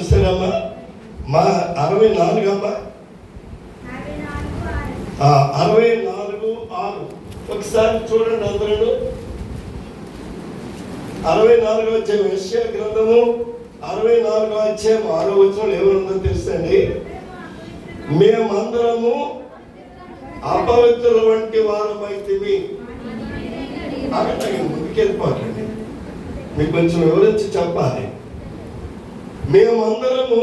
చూసారమ్మా? మా అరవై నాలుగు అమ్మా? అరవై నాలుగు ఆరు. ఒకసారి చూడండి అందరూ. అరవై నాలుగో అధ్యాయం విషయ గ్రంథము అరవై నాలుగో అధ్యాయం ఆరో వచ్చిన ఏమనుందో తెలుసండి మేమందరము అపవిత్రుల వంటి వారమైతివి అక్కడ ముందుకెళ్ళిపోకండి. మీకు కొంచెం వివరించి చెప్పాలి. మేమందరము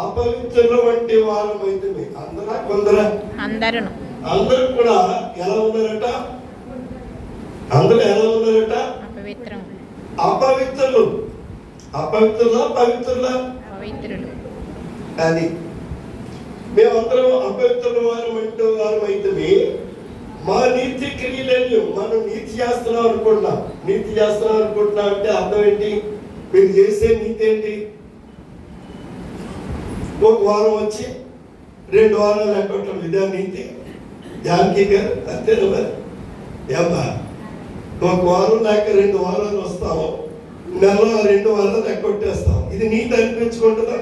అపవిత్రుల వంటి వారమైతివి అందరా? కొందరా? అందరును. అందరూ కూడా ఎలా ఉన్నారట? అందరూ ఎలా ఉన్నారట? అపవిత్రం. అపవిత్రులు. అపవిత్రులా? పవిత్రులా? పవిత్రులు అది. మేమందరం అపవిత్రుల వారం అంటూ వారం అయితే మా నీతి క్రియలేని మనం నీతి చేస్తున్నాం అనుకుంటున్నాం. నీతి చేస్తున్నాం అనుకుంటున్నాం అంటే అర్థం ఏంటి? మీరు చేసే నీతి ఏంటి? ఒక వారం వచ్చి రెండు వారాలు ఎక్కటం ఇదే నీతి జానకి గారు అంతేనా మరి? ఏమ్మా? ఒక వారం లేక రెండు వారాలు వస్తాము నెలలో రెండు వారాలు ఎక్కొట్టేస్తాం ఇది నీతి అనిపించుకుంటుందా?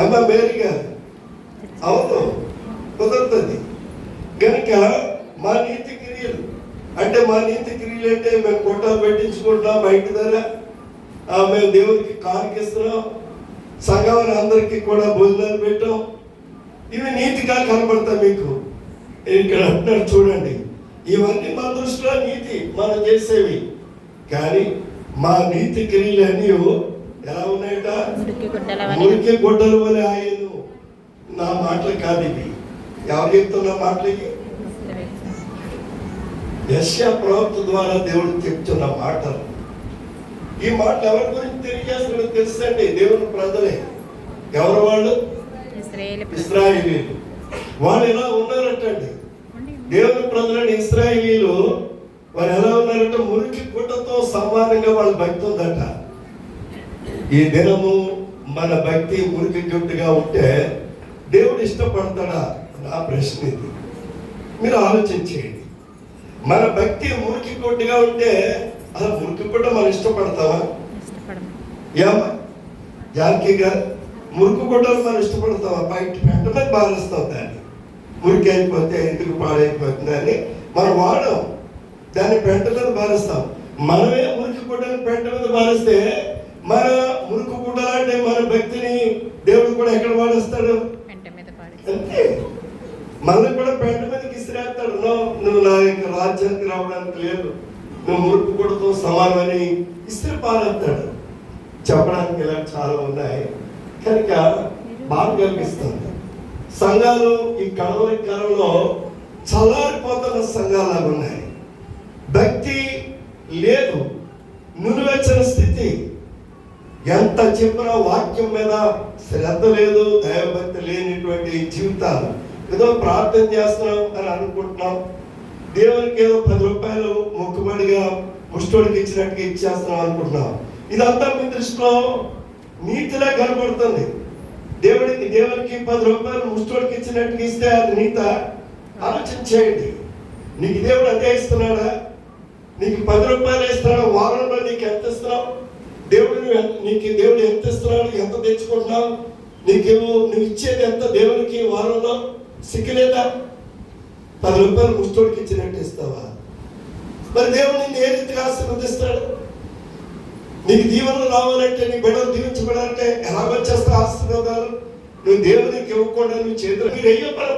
అమ్మా మేరీ గారు? అవును. కుదురుతుంది. కనుక మా నీతి క్రియలు అంటే మా నీతి క్రియలు అంటే మేము కొట్టాలు పెట్టించుకుంటున్నాం బయట ధర మేము దేవుడికి కానికిస్తున్నాం. సంఘం అందరికీ కూడా భోజనాలు పెట్టాం. ఇవి నీతిగా కనబడతాయి మీకు. ఇక్కడ అంటున్నారు చూడండి. ఇవన్నీ మా దృష్టిలో నీతి మనం చేసేవి. కానీ మా నీతి క్రియలన్నీ ఎలా ఉన్నాయట? మురికి గుడ్డల వలె. ఆయను నా మాటలు కాదు ఇవి. ఎవరు చెప్తున్న మాటలు ఇవి? యశ్యా ప్రవక్త ద్వారా దేవుడు చెప్తున్న మాటలు. ఈ మాటలు ఎవరి గురించి తెలియజేస్తున్నది తెలుసండి? దేవుని ప్రజలే. ఎవరు వాళ్ళు. ఇస్రాయేలీలు. వాళ్ళు ఎలా ఉన్నారటండి? దేవుని ప్రజలని ఇస్రాయేలీలు వారు ఎలా ఉన్నారంటే మురికి గుడ్డతో సమానంగా వాళ్ళ భక్తి ఉందట. ఈ దినము మన భక్తి మురికి గుడ్డుగా ఉంటే దేవుడు ఇష్టపడతాడా? నా ప్రశ్న ఇది. మీరు ఆలోచించేయండి. మన భక్తి మురికి గుడ్డుగా ఉంటే అసలు మురికి గుడ్డ మనం ఏమ్మా జానకి గారు మురికి గుడ్డలు మనం ఇష్టపడతాం బయట వెంటనే బాధిస్తాం దాన్ని. మురికి అయిపోతే ఎందుకు పాడైపోతుంది అని మనం వాడం దాన్ని పెంట మీద బాధిస్తాం మనమే మురికి గుడ్డని పెంట మీద బాధిస్తే మన మురికి గుడ్డ అంటే మన భక్తిని దేవుడు కూడా ఎక్కడ వాడిస్తాడు? అంతే. మనల్ని కూడా పెంట మీదకి ఇసిరేస్తాడు. "నో, నువ్వు నా యొక్క రాజ్యానికి రావడానికి లేదు. నువ్వు మురుకు కొడుతూ సమానమని ఇస్త్రీ చెప్పడానికి ఇలా చాలా ఉన్నాయి. కనుక బాధ కలిగిస్తుంది. సంఘాలు ఈ కడవరి కాలంలో చల్లారిపోతున్న సంఘాలు ఉన్నాయి. భక్తి లేదు. నులివెచ్చని స్థితి. ఎంత చెప్పినా వాక్యం మీద శ్రద్ధ లేదు దైవభక్తి లేనిటువంటి జీవితాలు. ఏదో ప్రార్థన చేస్తున్నాం అని అనుకుంటున్నాం. దేవునికి ఏదో పది రూపాయలు మొక్కుబడిగా ముష్టోడికి ఇచ్చినట్టుగా ఇచ్చేస్తున్నాం అనుకుంటున్నాం. ఇదంతా మీ దృష్టిలో నీతిలా కనపడుతుంది. దేవుడికి దేవునికి పది రూపాయలు ముష్టోడికి ఇచ్చినట్టుగా ఇస్తే అది నీత? ఆలోచన చేయండి. నీకు దేవుడు అదే ఇస్తున్నాడా? నీకు పది రూపాయలు ఇస్తున్నాడు? వారంలో నీకు ఎంత ఇస్తున్నావు? దేవుడు నీకు దేవుడు ఎంత ఇస్తున్నాడు? ఎంత తెచ్చుకుంటున్నావు? నీకు నువ్వు ఇచ్చేది ఎంత దేవునికి? వారంలో? సిగ్గులేదా పది రూపాయలు ముష్టోడికి ఇచ్చినట్టు ఇస్తావా? మరి దేవుడు నిన్ను ఏ రీతిగా ఆశీర్వదిస్తాడు? నీకు దీవెనలు రావాలంటే నీ బిడ్డలు దీవించబడాలంటే ఎలా వచ్చేస్తా ఆశీర్వాదాలు? నువ్వు దేవునికి ఇవ్వకుండా నువ్వు చేతులు మీరు అయ్యో పని